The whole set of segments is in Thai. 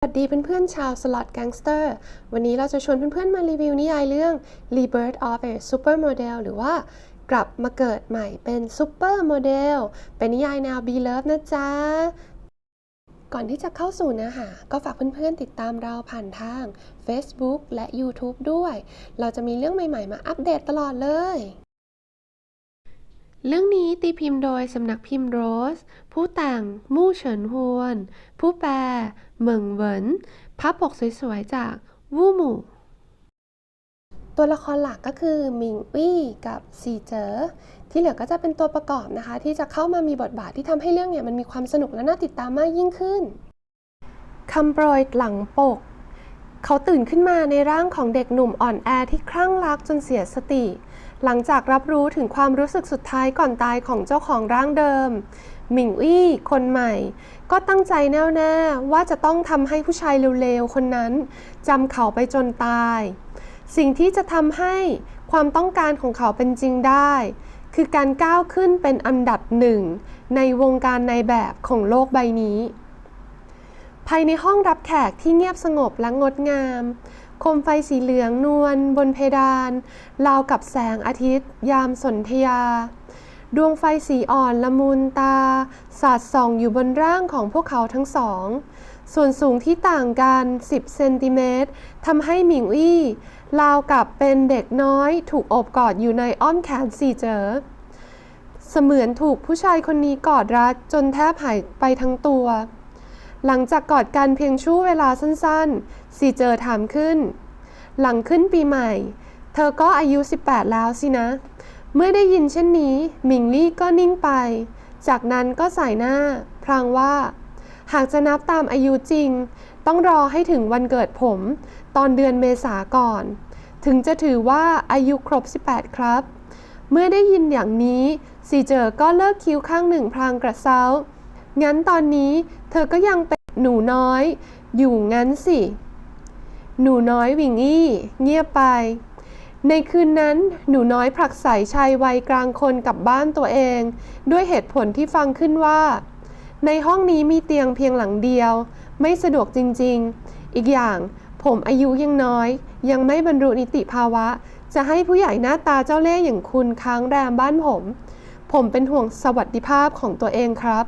สวัสดีเพื่อนๆชาวสล็อตแก๊งสเตอร์วันนี้เราจะชวนเพื่อนๆมารีวิวนิยายเรื่อง Rebirth of a Supermodel หรือว่ากลับมาเกิดใหม่เป็นซูเปอร์โมเดลเป็นนิยายแนว B Love นะจ๊ะ ก่อนที่จะเข้าสู่เนื้อหา ก็ฝากเพื่อนๆติดตามเราผ่านทาง Facebook และ YouTube ด้วย เราจะมีเรื่องใหม่ๆ มาอัปเดตตลอดเลย เรื่องนี้ตีพิมพ์โดยสำนักพิมพ์โรส ผู้แต่งมู่เฉินฮวน ผู้แปลเหมิงเหวินพับปกสวยๆ จากวู่หมู่ ตัวละครหลักก็คือมิงวี่กับซีเจอที่เหลือก็จะเป็นตัวประกอบนะคะ ที่จะเข้ามามีบทบาทที่ทำให้เรื่องเนี่ยมันมีความสนุกและน่าติดตามมากยิ่งขึ้นคำโปรยหลังปก เขาตื่นขึ้นมาในร่างของเด็กหนุ่มอ่อนแอที่คลั่งรักจนเสียสติ หลังจากรับรู้ถึงความรู้สึกสุดท้ายก่อนตายของเจ้าของร่างเดิม หมิงอี้คนใหม่ ก็ตั้งใจแน่วแน่ว่าจะต้องทำให้ผู้ชายเร็วๆ คนนั้นจำเขาไปจนตาย สิ่งที่จะทำให้ความต้องการของเขาเป็นจริงได้ คือการก้าวขึ้นเป็นอันดับหนึ่งในวงการในแบบของโลกใบนี้ ภายในห้องรับแขกที่เงียบสงบและงดงาม โคมไฟสีเหลืองนวลบนเพดานราวกับแสงอาทิตย์ ยามสนธยา ดวงไฟสีอ่อนละมุนตา สาดส่องอยู่บนร่างของพวกเขาทั้งสอง ส่วนสูงที่ต่างกัน 10 เซนติเมตรทำให้หมิงอี้ราวกับเป็นเด็กน้อย ถูกโอบกอดอยู่ในอ้อมแขนสีเจอเสมือนถูกผู้ชายคนนี้กอดรัดจนแทบหายไปทั้งตัว หลังจากกอดกันเพียงชั่วเวลาสั้นๆสีเจอถามขึ้น หลังขึ้นปีใหม่ เธอก็อายุ 18 แล้วสินะ เมื่อได้ยินเช่นนี้หมิงลี่ก็นิ่งไป จากนั้นก็สายหน้าพลางว่า หากจะนับตามอายุจริง ต้องรอให้ถึงวันเกิดผม ตอนเดือนเมษาก่อน ถึงจะถือว่าอายุครบ 18 ครับ เมื่อได้ยินอย่างนี้ ซีเจอก็เลิกคิ้วข้างหนึ่งพลางกระเซ้างั้นตอนนี้เธอก็ยังเป็น หนูน้อย อยู่งั้นสิ หนูน้อยวิงอี้ เงียบไป ในคืนนั้นหนูน้อยผลักใส่ชายวัยกลางคนกลับบ้านตัวเอง ด้วยเหตุผลที่ฟังขึ้นว่า ในห้องนี้มีเตียงเพียงหลังเดียว ไม่สะดวกจริง ๆ อีกอย่างผมอายุยังน้อย ยังไม่บรรลุนิติภาวะ จะให้ผู้ใหญ่หน้าตาเจ้าเล่ห์อย่างคุณค้างแรมบ้านผม ผมเป็นห่วงสวัสดิภาพของตัวเองครับ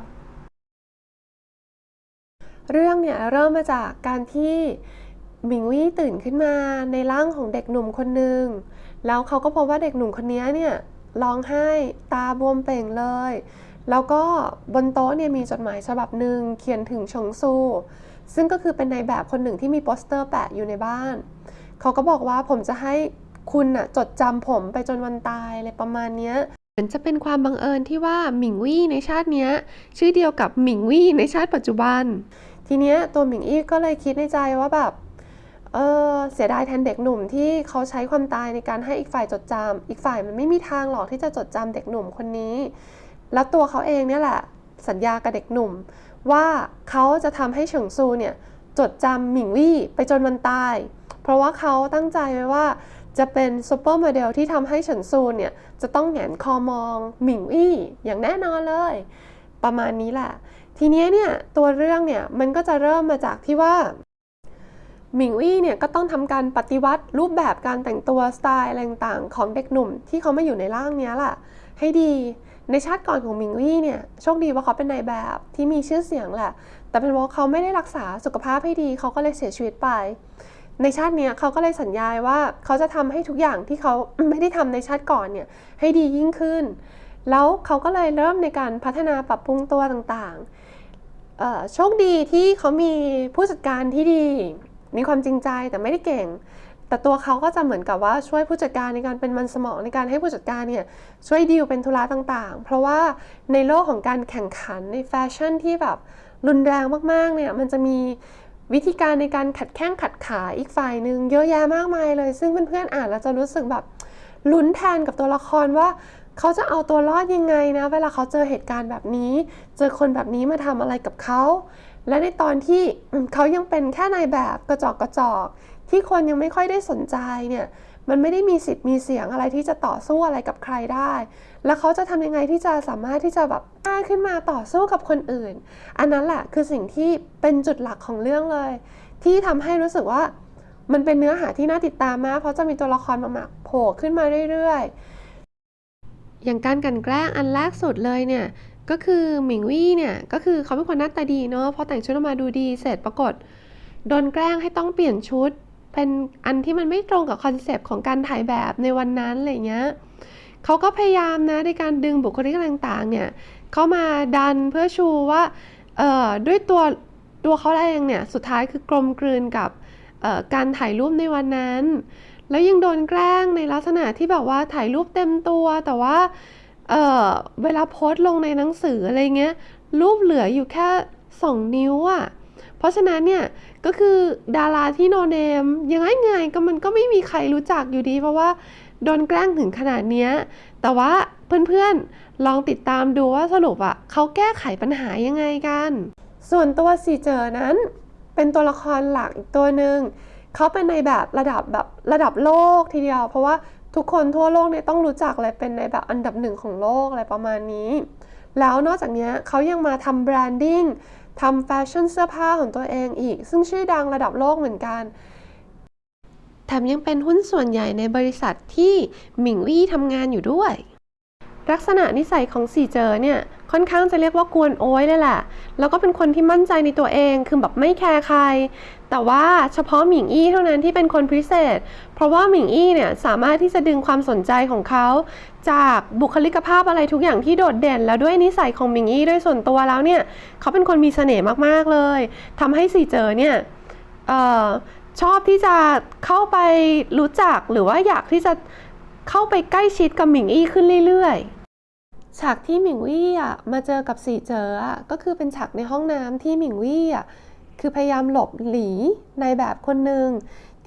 เรื่องเนี่ยเริ่มมาจากการที่มิงวี่ตื่นขึ้นมาในร่างของเด็กหนุ่มคนหนึ่งแล้วเขาก็พบว่าเด็กหนุ่มคนนี้เนี่ยร้องไห้ตาบวมเป่งเลย แล้วก็บนโต๊ะเนี่ยมีจดหมายฉบับหนึ่งเขียนถึงชงซู ซึ่งก็คือเป็นในแบบคนหนึ่งที่มีโปสเตอร์แปะอยู่ในบ้าน เขาก็บอกว่าผมจะให้คุณน่ะจดจำผมไปจนวันตายอะไรประมาณเนี้ยเหมือนจะเป็นความบังเอิญที่ว่าหมิงวี่ในชาตินี้ชื่อเดียวกับหมิงวี่ในชาติปัจจุบัน ทีเนี้ยตัวหมิงอี้ก็เลยคิดในใจว่าแบบเออเสียดายแทนเด็กหนุ่มที่เขาใช้ความตายในการให้อีกฝ่ายจดจำอีกฝ่ายมันไม่มีทางหรอกที่จะจดจำเด็กหนุ่มคนนี้ แล้วตัวเขาเองเนี่ยแหละ สัญญากับเด็กหนุ่ม ว่าเขาจะทำให้เฉิงซูเนี่ยจดจำหมิงวี่ไปจนวันตาย เพราะว่าเขาตั้งใจไว้ว่าจะเป็นซูเปอร์โมเดลที่ทำให้เฉินซูเนี่ยจะต้องแหงนคอมองหมิงวี่อย่างแน่นอนเลย ประมาณนี้แหละ ทีนี้เนี่ยตัวเรื่องเนี่ยมันก็จะเริ่มมาจากที่ว่าหมิงวี่เนี่ยก็ต้องทำการปฏิวัติรูปแบบการแต่งตัวสไตล์อะไรต่างๆของเด็กหนุ่มที่เขามาอยู่ในร่างเนี้ยแหละให้ดีในชาติก่อนของหมิงวี่เนี่ยโชคดีว่าเขาเป็นนายแบบที่มีชื่อเสียงแหละ แต่เป็นเพราเขาไม่ได้รักษาสุขภาพให้ดี เขาก็เลยเสียชีวิตไป ในชาติเนี้ยเขาก็เลยสัญญาว่าเขาจะทำให้ทุกอย่างที่เขาไม่ได้ทำในชาติก่อนเนี่ยให้ดียิ่งขึ้น แล้วเขาก็เลยเริ่มในการพัฒนาปรับปรุงตัวต่างๆ โชคดีที่เขามีผู้จัดการที่ดี มีความจริงใจแต่ไม่ได้เก่ง แต่ตัวเขาก็จะเหมือนกับว่าช่วยผู้จัดการในการเป็นมันสมองในการให้ผู้จัดการเนี่ยช่วยดีลเป็นธุระต่างๆ เพราะว่าในโลกของการแข่งขันในแฟชั่นที่แบบรุนแรงมากๆเนี่ยมันจะมีวิธีการในการขัดแข้งขัดขาอีกฝ่ายหนึ่งเยอะแยะมากมายเลย ซึ่งเพื่อนๆอ่านแล้วจะรู้สึกแบบลุ้นแทนกับตัวละครว่า เขาจะเอาตัวรอดยังไงนะ เวลาเขาเจอเหตุการณ์แบบนี้ เจอคนแบบนี้มาทำอะไรกับเขา และในตอนที่เขายังเป็นแค่นายแบบกระจอกกระจอกที่คนยังไม่ค่อยได้สนใจเนี่ย มันไม่ได้มีสิทธิ์มีเสียงอะไรที่จะต่อสู้อะไรกับใครได้ แล้วเขาจะทำยังไงที่จะสามารถที่จะแบบกล้าขึ้นมาต่อสู้กับคนอื่น อันนั้นแหละคือสิ่งที่เป็นจุดหลักของเรื่องเลย ที่ทำให้รู้สึกว่ามันเป็นเนื้อหาที่น่าติดตามมาก เพราะจะมีตัวละครมาหมักโผล่ขึ้นมาเรื่อยๆ อย่างการกันแกล้งอันแรกสุดเลยเนี่ยก็คือหมิงวี่เนี่ยก็คือเขาเป็นคนหน้าตาดีเนาะพอแต่งชุดออกมาดูดีเสร็จปรากฏโดนแกล้งให้ต้องเปลี่ยนชุด เป็นอันที่มันไม่ตรงกับคอนเซปต์ของการถ่ายแบบในวันนั้นอะไรเงี้ยเขาก็พยายามนะในการดึงบุคลิกต่างๆเนี่ยเขามาดันเพื่อชูว่าเอ่อด้วยตัวตัวเขาเองเนี่ยสุดท้ายคือกลมกลืนกับการถ่ายรูปในวันนั้น แล้วยังโดนแกล้งในลักษณะที่แบบว่าถ่ายรูปเต็มตัว แต่ว่าเออเวลาโพสต์ลงในหนังสืออะไรเงี้ย รูปเหลืออยู่แค่ 2 นิ้วอะ่ะ เพราะฉะนั้นเนี่ยก็คือดาราที่โนเนมยังไงไงก็มันก็ไม่มีใครรู้จักอยู่ดี เพราะว่าโดนแกล้งถึงขนาดเนี้ยแต่ว่าเพื่อนๆลองติดตามดูว่าสรุปอะเขาแก้ไขปัญหายังไงกัน ส่วนตัวสีเจอนั้นเป็นตัวละครหลักอีกตัวหนึ่ง เขาเป็นในแบบระดับแบบระดับโลกทีเดียว เพราะว่าทุกคนทั่วโลกเนี่ยต้องรู้จักเลยเป็นในแบบอันดับหนึ่งของโลกอะไรประมาณนี้ แล้วนอกจากนี้เขายังมาทำแบรนดิ้งทำแฟชั่นเสื้อผ้าของตัวเองอีก ซึ่งชื่อดังระดับโลกเหมือนกัน แถมยังเป็นหุ้นส่วนใหญ่ในบริษัทที่หมิงวี่ทำงานอยู่ด้วย ลักษณะนิสัยของสีเจอเนี่ย ค่อนข้างจะเรียกว่ากวนโอ้ยเลยแหละ แล้วก็เป็นคนที่มั่นใจในตัวเอง คือแบบไม่แคร์ใคร แต่ว่าเฉพาะหมิงอี้เท่านั้นที่เป็นคนพิเศษ เพราะว่าหมิงอี้เนี่ยสามารถที่จะดึงความสนใจของเขา จากบุคลิกภาพอะไรทุกอย่างที่โดดเด่น แล้วด้วยนิสัยของหมิงอี้ด้วยส่วนตัวแล้วเนี่ย เขาเป็นคนมีเสน่ห์มากๆเลยทำให้สีเจอเนี่ยออชอบที่จะเข้าไปรู้จักหรือว่าอยากที่จะเข้าไปใกล้ชิดกับหมิงอี้ขึ้นเรื่อยๆ ฉากที่หมิงวี่อะมาเจอกับสีเจออะก็คือเป็นฉากในห้องน้ำที่หมิงวี่อะคือพยายามหลบหลีในแบบคนหนึ่ง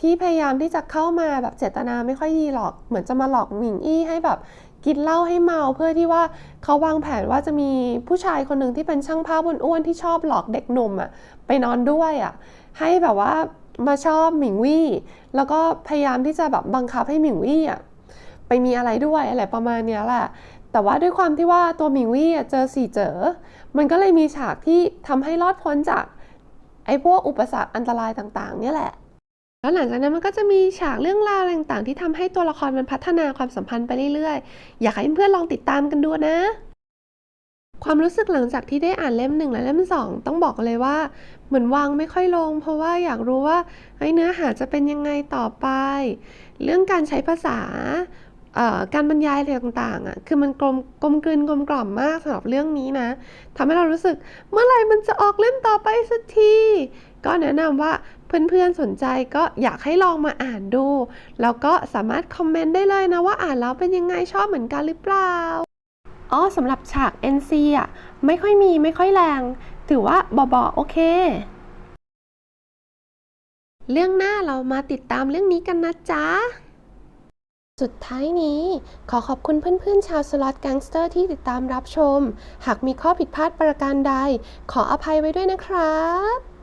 ที่พยายามที่จะเข้ามาแบบเจตนาไม่ค่อยดีหรอก เหมือนจะมาหลอกหมิงอี้ให้แบบกินเหล้าให้เมาเพื่อที่ว่าเขาวางแผนว่าจะมีผู้ชายคนหนึ่งที่เป็นช่างภาพอ้วนๆที่ชอบหลอกเด็กหนุ่มอะไปนอนด้วยอะให้แบบว่ามาชอบหมิงวี่แล้วก็พยายามที่จะแบบบังคับให้หมิงวี่อะไปมีอะไรด้วยอะไรประมาณเนี้ยแหละ แต่ว่าด้วยความที่ว่าตัวมิงวี่เจอสี่เจอ มันก็เลยมีฉากที่ทำให้รอดพ้นจากไอ้พวกอุปสรรคอันตรายต่างๆ เนี่ยแหละ แล้วหลังจากนั้นมันก็จะมีฉากเรื่องราวต่างๆ ที่ทำให้ตัวละครมันพัฒนาความสัมพันธ์ไปเรื่อยๆ อยากให้เพื่อนๆลองติดตามกันดูนะ ความรู้สึกหลังจากที่ได้อ่านเล่มหนึ่งและเล่มสองต้องบอกเลยว่า เหมือนวางไม่ค่อยลง เพราะว่าอยากรู้ว่าไอ้เนื้อหาจะเป็นยังไงต่อไป เรื่องการใช้ภาษา การบรรยายอะไรต่างๆอะคือมันกลมกลมกลืนกลมกล่อมมากสำหรับเรื่องนี้นะทำให้เรารู้สึกเมื่อไหร่มันจะออกเล่มต่อไปสักทีก็แนะนำว่าเพื่อนๆสนใจก็อยากให้ลองมาอ่านดู แล้วก็สามารถคอมเมนต์ได้เลยนะว่าอ่านแล้วเป็นยังไงชอบเหมือนกันหรือเปล่าอ๋อสำหรับฉาก NC อะไม่ค่อยมีไม่ค่อยแรง ถือว่าเบาๆโอเค เรื่องหน้าเรามาติดตามเรื่องนี้กันนะจ๊ะ สุดท้ายนี้ขอขอบคุณเพื่อนๆ ชาวสล็อตแก๊งสเตอร์ที่ติดตามรับชม หากมีข้อผิดพลาดประการใด ขออภัยไว้ด้วยนะครับ